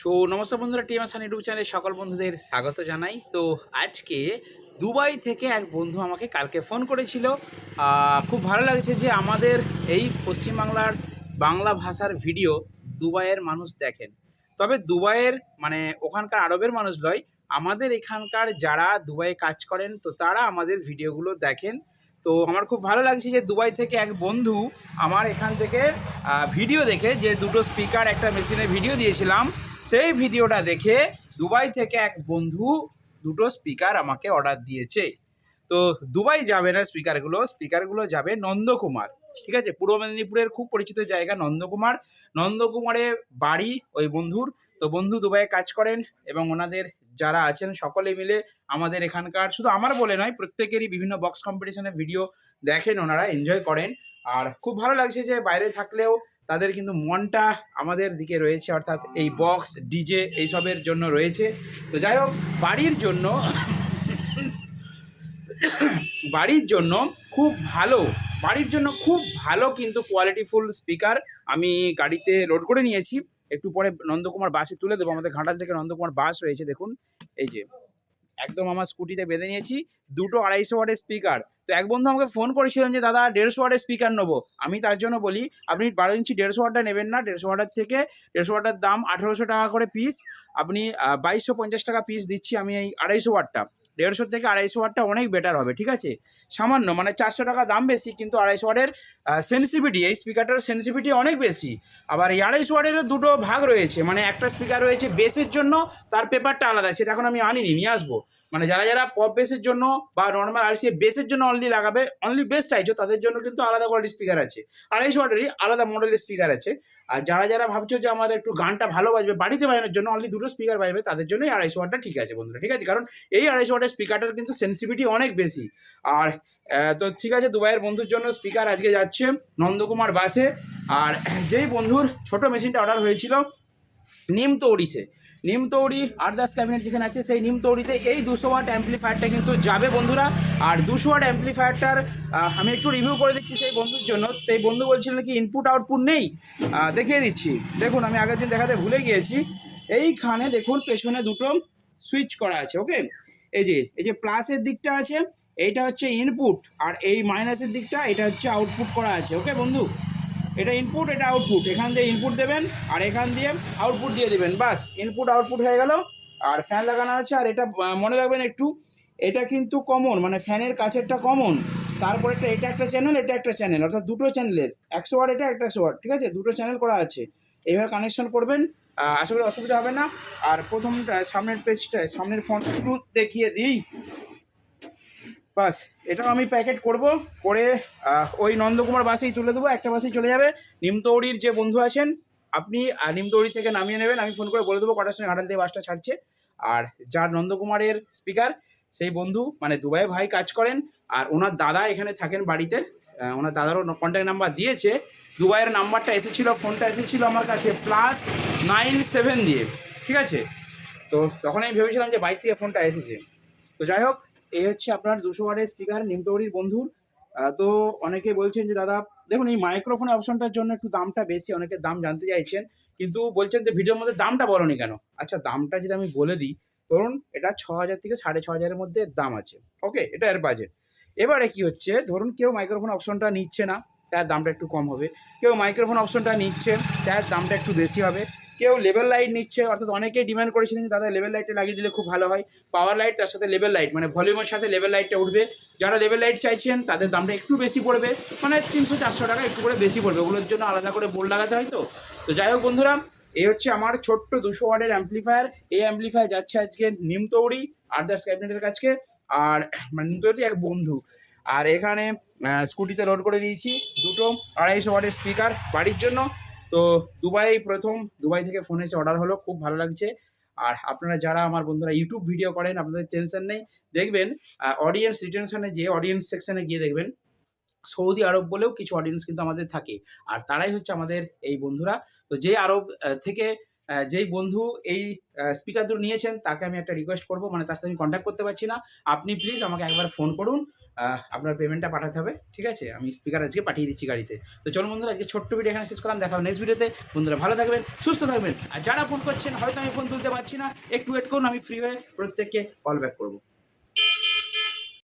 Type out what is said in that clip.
So নমস্কার বন্ধুরা TM আসান YouTube চ্যানেলে সকল বন্ধুদের স্বাগত জানাই। তো আজকে দুবাই থেকে এক বন্ধু আমাকে কালকে ফোন করেছিল। খুব ভালো লাগছে যে আমাদের এই পশ্চিমবাংলার বাংলা ভাষার ভিডিও দুবাইয়ের মানুষ দেখেন। তবে দুবাইয়ের মানে ওখানকার আরবের মানুষ নয়, আমাদের এখানকার যারা দুবাইয়ে কাজ করেন, তো তারা আমাদের ভিডিওগুলো দেখেন। তো আমার খুব ভালো লাগছে যে দুবাই থেকে এক বন্ধু আমার এখান থেকে ভিডিও দেখে যে দুটো স্পিকার একটা মেশিনে ভিডিও দিয়েছিলাম। সেই ভিডিওটা দেখে দুবাই থেকে এক বন্ধু দুটো স্পিকার আমাকে অর্ডার দিয়েছে। তো দুবাই যাবে না স্পিকারগুলো স্পিকারগুলো যাবে নন্দকুমার, ঠিক আছে? পূর্ব মেদিনীপুরের খুব পরিচিত জায়গা নন্দকুমার। নন্দকুমারে বাড়ি, ওই বন্ধুর। তো বন্ধু দুবাইয়ে কাজ করেন এবং ওনাদের যারা আছেন সকলে মিলে আমাদের এখানকার, শুধু আমার বলে নয়, প্রত্যেকেরই বিভিন্ন বক্স কম্পিটিশনের ভিডিও দেখেন, ওনারা এনজয় করেন। আর খুব ভালো লাগছে যে বাইরে থাকলেও তাদের কিন্তু মনটা আমাদের দিকে রয়েছে, অর্থাৎ এই বক্স ডিজে এইসবের জন্য রয়েছে। তো যাই হোক, বাড়ির জন্য বাড়ির জন্য খুব ভালো, বাড়ির জন্য খুব ভালো কিন্তু কোয়ালিটিফুল স্পিকার আমি গাড়িতে লোড করে নিয়েছি। একটু পরে নন্দকুমার বাসে তুলে দেবো, আমাদের ঘাটাল থেকে নন্দকুমার বাস রয়েছে, দেখুন, এই যে। একদম আমার স্কুটিতে বেঁধে নিয়েছি, দুটো আড়াইশো ওয়াটের স্পিকার তো এক বন্ধু আমাকে ফোন করেছিলেন যে, দাদা, দেড়শো ওয়াটের স্পিকার নেব। আমি তার জন্য বলি, আপনি বারো ইঞ্চি দেড়শো ওয়াটটা নেবেন না, দেড়শো ওয়াটার থেকে, দেড়শো ওয়াটার দাম আঠেরোশো টাকা করে পিস আপনি বাইশশো পঞ্চাশ টাকা পিস দিচ্ছি, আমি এই আড়াইশো ওয়াটটা। দেড়শো থেকে আড়াইশো ওয়াটটা অনেক বেটার হবে, ঠিক আছে? সামান্য মানে চারশো টাকা দাম বেশি, কিন্তু আড়াইশো ওয়াটের সেন্সিভিটি এই স্পিকারটার সেন্সিভিটি অনেক বেশি। আবার এই আড়াইশো ওয়াটেরও দুটো ভাগ রয়েছে মানে একটা স্পিকার রয়েছে বেসের জন্য, তার পেপারটা আলাদা, সেটা এখন আমি আনিনি, নিয়ে আসব। মানে যারা যারা পপ বেসের জন্য বা নর্মাল আর সি বেসের জন্য অনলি লাগাবে অনলি বেস চাইছো, তাদের জন্য কিন্তু আলাদা কোয়ালিটি স্পিকার আছে। আড়াইশো ওয়াটেরই আলাদা মডেলের স্পিকার আছে। আর যারা যারা ভাবছ যে আমার একটু গানটা ভালো বাজবে বাড়িতে বাজানোর জন্য অনলি দুটো স্পিকার বাজবে, তাদের জন্যই আড়াইশো ওয়াটটা ঠিক আছে বন্ধুরা, ঠিক আছে? কারণ এই আড়াইশো ওয়াটের স্পিকারটার কিন্তু সেন্সিভিটি অনেক বেশি। আর তো ঠিক আছে, দুবাইয়ের বন্ধুর জন্য স্পিকার আজকে যাচ্ছে নন্দকুমার বাসে। আর, যেই বন্ধুর ছোট মেশিনটা অর্ডার হয়েছিল, নিম তৌড়িতে নিম তৌড়ি আরদাস ক্যাবিনেট যেখানে আছে, সেই নিমতৌড়িতে এই দুশো ওয়াট অ্যাম্পলিফায়ারটা কিন্তু যাবে বন্ধুরা। আর দুশো ওয়াট অ্যাম্পলিফায়ারটার আমি একটু রিভিউ করে দিচ্ছি সেই বন্ধুর জন্য। সেই বন্ধু বলছিলেন কি ইনপুট আউটপুট নেই। দেখিয়ে দিচ্ছি। দেখুন, আমি আগের দিন দেখাতে ভুলে গিয়েছি। এইখানে দেখুন, পেছনে দুটো সুইচ করা আছে ওকে এই যে এই যে প্লাসের দিকটা আছে, এইটা হচ্ছে ইনপুট আর এই মাইনাসের দিকটা, এটা হচ্ছে আউটপুট করা আছে ওকে বন্ধু? এটা ইনপুট এটা আউটপুট এখান দিয়ে ইনপুট দেবেন, আর এখান দিয়ে আউটপুট দিয়ে দেবেন। বাস ইনপুট আউটপুট হয়ে গেল। আর ফ্যান লাগানো আছে, আর এটা মনে রাখবেন একটু, এটা কিন্তু কমন মানে ফ্যানের কাছেরটা কমন তারপরে এটা এটা একটা চ্যানেল এটা একটা চ্যানেল অর্থাৎ দুটো চ্যানেলের একশো ওয়াট এটা একটা একশো ওয়াট ঠিক আছে? দুটো চ্যানেল করা আছে। এইভাবে কানেকশন করবেন আশা করি অসুবিধা হবে না। আর প্রথমটা সামনের পেজটায় সামনের ফোন একটু দেখিয়ে দিই। বাস। এটাও আমি প্যাকেট করব, করে ওই নন্দকুমার বাসেই তুলে দেবো, একটা বাসেই চলে যাবে। নিমতৌড়ির যে বন্ধু আছেন, আপনি নিমতৌড়ি থেকে নামিয়ে নেবেন, আমি ফোন করে বলে দেবো, কটার সময় ঘাটাল থেকে বাসটা ছাড়ছে। আর যার নন্দকুমারের স্পিকার সেই বন্ধু মানে দুবাইয়ে ভাই কাজ করেন, আর ওনার দাদা এখানে থাকেন বাড়িতে ওনার দাদারও কন্ট্যাক্ট নাম্বার দিয়েছে। দুবাইয়ের নাম্বারটা এসেছিল ফোনটা এসেছিল আমার কাছে প্লাস নাইন সেভেন দিয়ে, ঠিক আছে? তো তখন আমি ভেবেছিলাম যে বাইক থেকে ফোনটা এসেছে। তো যাই হোক এই হচ্ছে আপনার দুশো ওয়াটের স্পিকার নিমতৌরির বন্ধুর। তো অনেকে বলছেন যে, দাদা, দেখুন এই মাইক্রোফোন অপশনটার জন্য একটু দামটা বেশি, অনেকে দাম জানতে চাইছেন। কিন্তু বলছেন যে, ভিডিওর মধ্যে দামটা বলনি কেন? আচ্ছা দামটা যদি আমি বলে দিই, ধরুন এটা ছ হাজার থেকে সাড়ে ছ হাজারের মধ্যে দাম আছে। ওকে, এটা এর বাজেট এবারে কি হচ্ছে, ধরুন কেউ মাইক্রোফোন অপশনটা নিচ্ছে না, তার দামটা একটু কম হবে। কেউ মাইক্রোফোন অপশনটা নিচ্ছে, তার দামটা একটু বেশি হবে। কেউ লেভেল লাইট নিচ্ছে, অর্থাৎ অনেকেই ডিমান্ড করেছিলেন যে দাদা লেভেল লাইটটা লাগিয়ে দিলে খুব ভালো হয়। পাওয়ার লাইট তার সাথে লেভেল লাইট মানে ভলিউমের সাথে লেভেল লাইটটা উঠবে। যারা লেভেল লাইট চাইছেন, তাদের দামটা একটু বেশি পড়বে মানে তিনশো চারশো টাকা একটু করে বেশি পড়বে। ওগুলোর জন্য আলাদা করে বোর্ড লাগাতে হয় তো। তো যাই হোক বন্ধুরা, এই হচ্ছে আমার ছোট্ট দুশো ওয়ার্ডের অ্যাম্পলিফায়ার এই অ্যাম্পলিফায়ার যাচ্ছে আজকে নিমতৌড়ি আর্দাস ক্যাবিনেটের কাছে। আর মানে নিমতৌড়ি এক বন্ধু। আর এখানে স্কুটিতে লোড করে দিয়েছি। দুটো আড়াইশো ওয়াটের স্পিকার বাড়ির জন্য। তো দুবাই প্রথম, দুবাই থেকে ফোন এসে অর্ডার হলো, খুব ভালো লাগছে। আর আপনারা যারা আমার বন্ধুরা ইউটিউব ভিডিও করেন, আপনাদের টেনশন নেই। দেখবেন অডিয়েন্স রিটেনশনে যে অডিয়েন্স সেকশনে গিয়ে দেখবেন, সৌদি আরব বলেও কিছু অডিয়েন্স কিন্তু আমাদের থাকে। আর তারাই হচ্ছে আমাদের এই বন্ধুরা। তো যে আরব থেকে যেই বন্ধু এই স্পিকার দুটো নিয়েছেন, তাকে আমি একটা রিকোয়েস্ট করব মানে তার সাথে আমি কন্ট্যাক্ট করতে পারছি না। আপনি প্লিজ আমাকে একবার ফোন করুন আপনার পেমেন্টটা পাঠাতে হবে, ঠিক আছে? আমি স্পিকার আজকে পাঠিয়ে দিচ্ছি গাড়িতে। তো চলুন বন্ধুরা, আজকে ছোট্ট ভিডিও এখানে শেষ করলাম, দেখা নেক্সট ভিডিওতে বন্ধুরা, ভালো থাকবেন, সুস্থ থাকবেন। আর যারা ফোন করছেন, হয়তো আমি ফোন তুলতে পারছি না, একটু ওয়েট করুন, আমি ফ্রি হয়ে প্রত্যেককে কল ব্যাক করব।